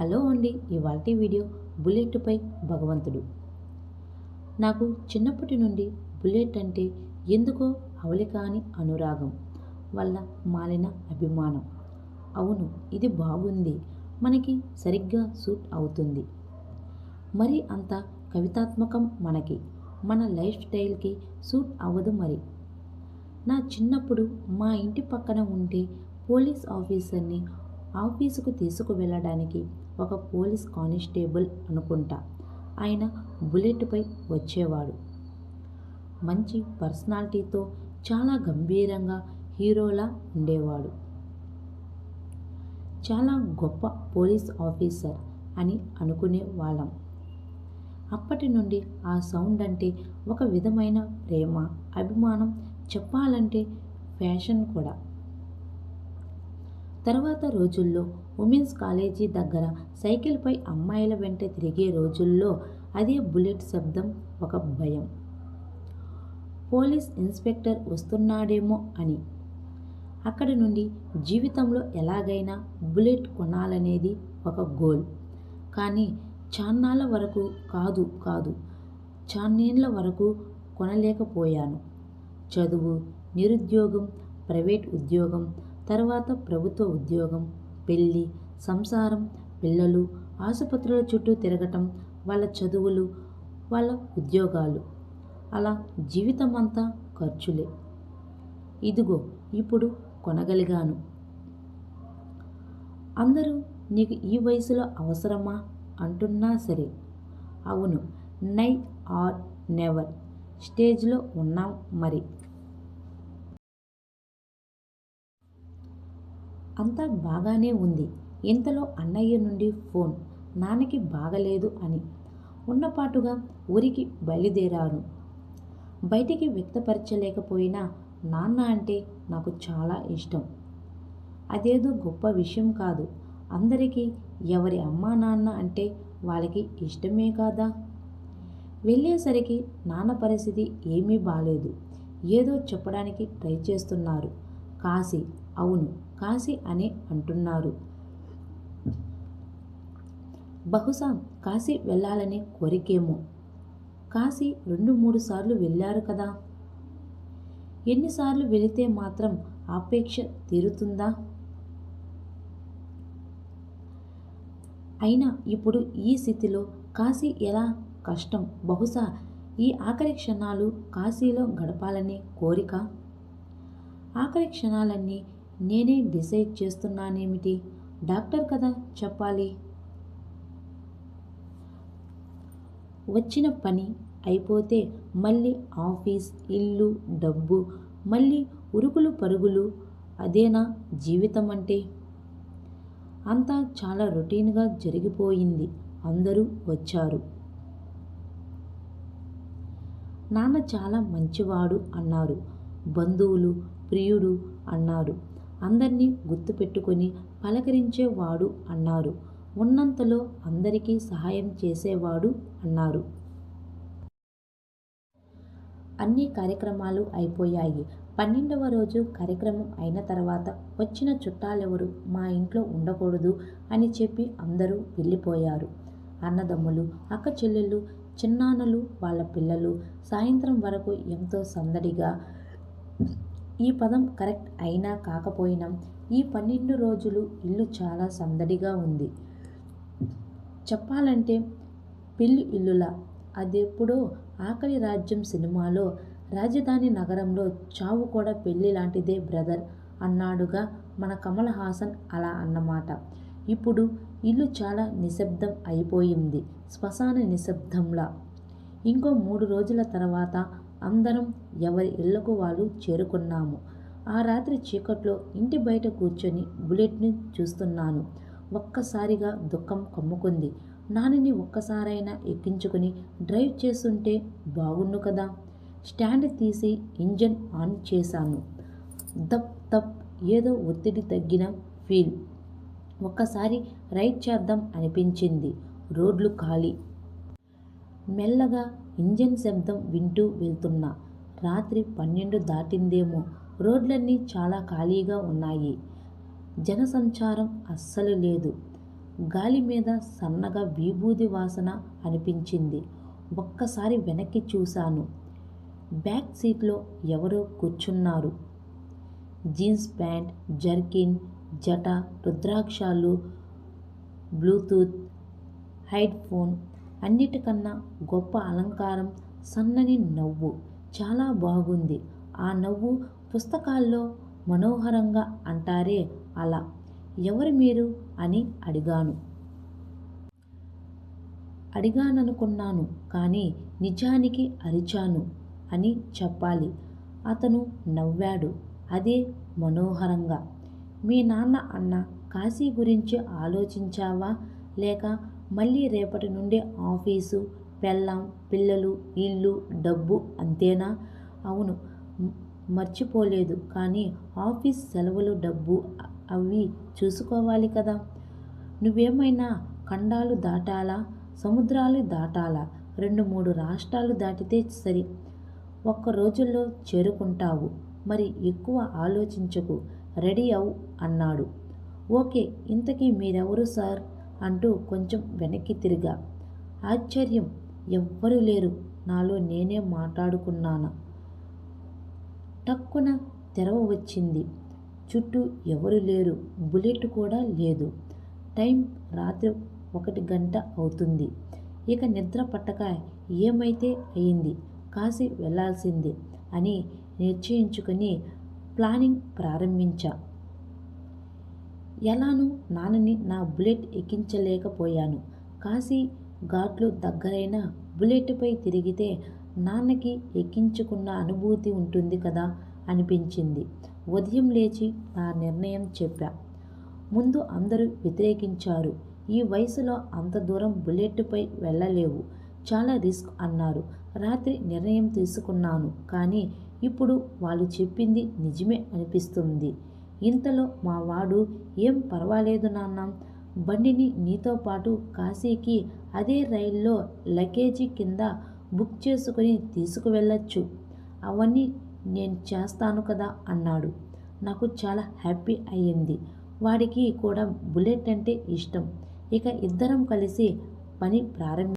Hello అండి ఇవాళ video బుల్లెట్పై భగవంతుడు. నాకు చిన్నప్పటి నుండి బుల్లెట్ అంటే ఎందుకో అవలికాని అనురాగం వల్ల మాలిన అభిమానం. అవును ఇది బాగుంది మనకి సరిగ్గా సూట్ అవుతుంది. మరి అంత కవితాత్మకం మనకి మన లైఫ్ స్టైల్కి సూట్ అవ్వదు మరి. నా చిన్నప్పుడు మా ఇంటి పక్కన ఉంటే పోలీస్ ఆఫీసర్ని ఆఫీసుకు తీసుకువెళ్ళడానికి ఒక పోలీస్ కానిస్టేబుల్ అనుకుంటా. ఆయన బుల్లెట్పై వచ్చేవాడు. మంచి పర్సనాలిటీతో చాలా గంభీరంగా హీరోలా ఉండేవాడు. చాలా గొప్ప పోలీస్ ఆఫీసర్ అని అనుకునే వాళ్ళం. అప్పటి నుండి ఆ సౌండ్ అంటే ఒక విధమైన ప్రేమ అభిమానం చెప్పాలంటే ఫ్యాషన్ కూడా. తర్వాత రోజుల్లో ఉమెన్స్ కాలేజీ దగ్గర సైకిల్పై అమ్మాయిల వెంట తిరిగే రోజుల్లో అదే బుల్లెట్ శబ్దం ఒక భయం. పోలీస్ ఇన్స్పెక్టర్ వస్తున్నాడేమో అని. అక్కడి నుండి జీవితంలో ఎలాగైనా బుల్లెట్ కొనాలనేది ఒక గోల్. కానీ చాన్నాళ్ళ వరకు కాదు కాదు చాన్నేళ్ళ వరకు కొనలేకపోయాను. చదువు నిరుద్యోగం ప్రైవేట్ ఉద్యోగం తర్వాత ప్రభుత్వ ఉద్యోగం పెళ్ళి సంసారం పిల్లలు ఆసుపత్రుల చుట్టూ తిరగటం వాళ్ళ చదువులు వాళ్ళ ఉద్యోగాలు. అలా జీవితం అంతా ఖర్చులే. ఇదిగో ఇప్పుడు కొనగలిగాను. అందరూ నీకు ఈ వయసులో అవసరమా అంటున్నా సరే. అవును నై ఆర్ నెవర్. స్టేజ్లో ఉన్నాం మరి. అంతా బాగానే ఉంది. ఇంతలో అన్నయ్య నుండి ఫోన్. నాన్నకి బాగలేదు అని. ఉన్నపాటుగా ఊరికి బయలుదేరాను. బయటికి వ్యక్తపరచలేకపోయినా నాన్న అంటే నాకు చాలా ఇష్టం. అదేదో గొప్ప విషయం కాదు. అందరికీ ఎవరి అమ్మా నాన్న అంటే వాళ్ళకి ఇష్టమే కాదా? వెళ్ళేసరికి నాన్న పరిస్థితి ఏమీ బాలేదు. ఏదో చెప్పడానికి ట్రై చేస్తున్నారు. కాశీ. అవును కాశీ అనే అంటున్నారు. బహుశా కాశీ వెళ్ళాలనే కోరికేమో. కాశీ రెండు మూడు సార్లు వెళ్ళారు కదా. ఎన్నిసార్లు వెళితే మాత్రం ఆపేక్ష తీరుతుందా? అయినా ఇప్పుడు ఈ స్థితిలో కాశీ ఎలా కష్టం? బహుశా ఈ ఆఖరి క్షణాలు కాశీలో గడపాలనే కోరిక? ఆఖరి క్షణాలన్నీ నేనే డిసైడ్ చేస్తున్నానేమిటి? డాక్టర్ కదా చెప్పాలి. వచ్చిన పని అయిపోతే మళ్ళీ ఆఫీస్ ఇల్లు డబ్బు మళ్ళీ ఉరుకులు పరుగులు అదేనా జీవితం అంటే అంతా చాలా రొటీన్గా జరిగిపోయింది. అందరూ వచ్చారు. నాన్న చాలా మంచివాడు అన్నారు. బంధువులు ప్రియుడు అన్నారు అందరినీ గుర్తుపెట్టుకొని పలకరించేవాడు అన్నారు ఉన్నంతలో అందరికీ సహాయం చేసేవాడు అన్నారు అన్ని కార్యక్రమాలు అయిపోయాయి. పన్నెండవ రోజు కార్యక్రమం అయిన తర్వాత వచ్చిన చుట్టాలెవరు మా ఇంట్లో ఉండకూడదు అని చెప్పి అందరూ వెళ్ళిపోయారు. అన్నదమ్ములు అక్క చెల్లెళ్ళు చిన్నాన్నలు వాళ్ళ పిల్లలు సాయంత్రం వరకు ఎంతో సందడిగా ఈ పదం కరెక్ట్ అయినా కాకపోయినా ఈ పన్నెండు రోజులు ఇల్లు చాలా సందడిగా ఉంది. చెప్పాలంటే పెళ్ళి ఇల్లులా? అదెప్పుడో ఆకలి రాజ్యం సినిమాలో రాజధాని నగరంలో చావు కూడా పెళ్ళి లాంటిదే బ్రదర్ అన్నాడుగా మన కమల్ హాసన్ అలా అన్నమాట. ఇప్పుడు ఇల్లు చాలా నిశ్శబ్దం అయిపోయింది. శ్మశాన నిశ్శబ్దంలా. ఇంకో మూడు రోజుల తర్వాత అందరం ఎవరి ఇళ్ళకు వాళ్ళు చేరుకున్నాము. ఆ రాత్రి చీకట్లో ఇంటి బయట కూర్చొని బుల్లెట్ని చూస్తున్నాను. ఒక్కసారిగా దుఃఖం కమ్ముకుంది. నానిని ఒక్కసారైనా ఎక్కించుకుని డ్రైవ్ చేస్తుంటే బాగుండు కదా? స్టాండ్ తీసి ఇంజన్ ఆన్ చేశాను. దప్ తప్ ఏదో ఒత్తిడి తగ్గిన ఫీల్. ఒక్కసారి రైడ్ చేద్దాం అనిపించింది. రోడ్లు ఖాళీ. మెల్లగా ఇంజన్ శబ్దం వింటూ వెళ్తున్నా. రాత్రి పన్నెండు దాటిందేమో. రోడ్లన్నీ చాలా ఖాళీగా ఉన్నాయి. జనసంచారం అస్సలు లేదు. గాలి మీద సన్నగా విభూది వాసన అనిపించింది. ఒక్కసారి వెనక్కి చూశాను. బ్యాక్ సీట్లో ఎవరో కూర్చున్నారు. జీన్స్ ప్యాంట్ జర్కిన్ జట రుద్రాక్షాలు బ్లూటూత్ హెడ్ ఫోన్ అన్నిటికన్నా గొప్ప అలంకారం సన్నని నవ్వు. చాలా బాగుంది. ఆ నవ్వు పుస్తకాల్లో మనోహరంగా అంటారే అలా. ఎవరు మీరు? అని అడిగాను. అడిగాననుకున్నాను కానీ నిజానికి అరిచాను అని చెప్పాలి. అతను నవ్వాడు. అదే మనోహరంగా. మీ నాన్న అన్న కాశీ గురించి ఆలోచించావా? లేక మళ్ళీ రేపటి నుండి ఆఫీసు పెళ్ళాం పిల్లలు ఇల్లు డబ్బు అంతేనా? అవును మర్చిపోలేదు. కానీ ఆఫీస్ సెలవులు డబ్బు అవి చూసుకోవాలి కదా. నువ్వేమైనా ఖండాలు దాటాలా? సముద్రాలు దాటాలా? రెండు మూడు రాష్ట్రాలు దాటితే సరి. ఒక్క రోజుల్లో చేరుకుంటావు. మరి ఎక్కువ ఆలోచించకు. రెడీ అవు అన్నాడు. ఓకే ఇంతకీ మీరెవరు సార్? అంటూ కొంచెం వెనక్కి తిరిగా. ఆశ్చర్యం! ఎవ్వరూ లేరు. నాలో నేనే మాట్లాడుకున్నాను. టక్కున తెరవ వచ్చింది. చుట్టూ ఎవరు లేరు. బుల్లెట్ కూడా లేదు. టైం రాత్రి ఒకటి గంట అవుతుంది. ఇక నిద్ర పట్టక ఏమైతే అయింది? కాశీ వెళ్ళాల్సిందే అని నిశ్చయించుకొని ప్లానింగ్ ప్రారంభించా. ఎలానూ నాన్నని నా బుల్లెట్ ఎక్కించలేకపోయాను. కాశీ ఘాట్లు దగ్గరైన బుల్లెట్పై తిరిగితే నాన్నకి ఎక్కించుకున్న అనుభూతి ఉంటుంది కదా అనిపించింది. ఉదయం లేచి నా నిర్ణయం చెప్పా. ముందు అందరూ వ్యతిరేకించారు. ఈ వయసులో అంత దూరం బుల్లెట్పై వెళ్ళలేవు. చాలా రిస్క్ అన్నారు. రాత్రి నిర్ణయం తీసుకున్నాను. కానీ ఇప్పుడు వాళ్ళు చెప్పింది నిజమే అనిపిస్తుంది. ఇంతలో మా వాడు ఏం పర్వాలేదు నాన్న బండిని నీతో పాటు కాశీకి అదే రైల్లో లగేజీ కింద బుక్ చేసుకుని తీసుకువెళ్ళొచ్చు. అవన్నీ నేను చేస్తాను కదా అన్నాడు. నాకు చాలా హ్యాపీ అయ్యింది. వాడికి కూడా బుల్లెట్ అంటే ఇష్టం. ఇక ఇద్దరం కలిసి పని ప్రారంభి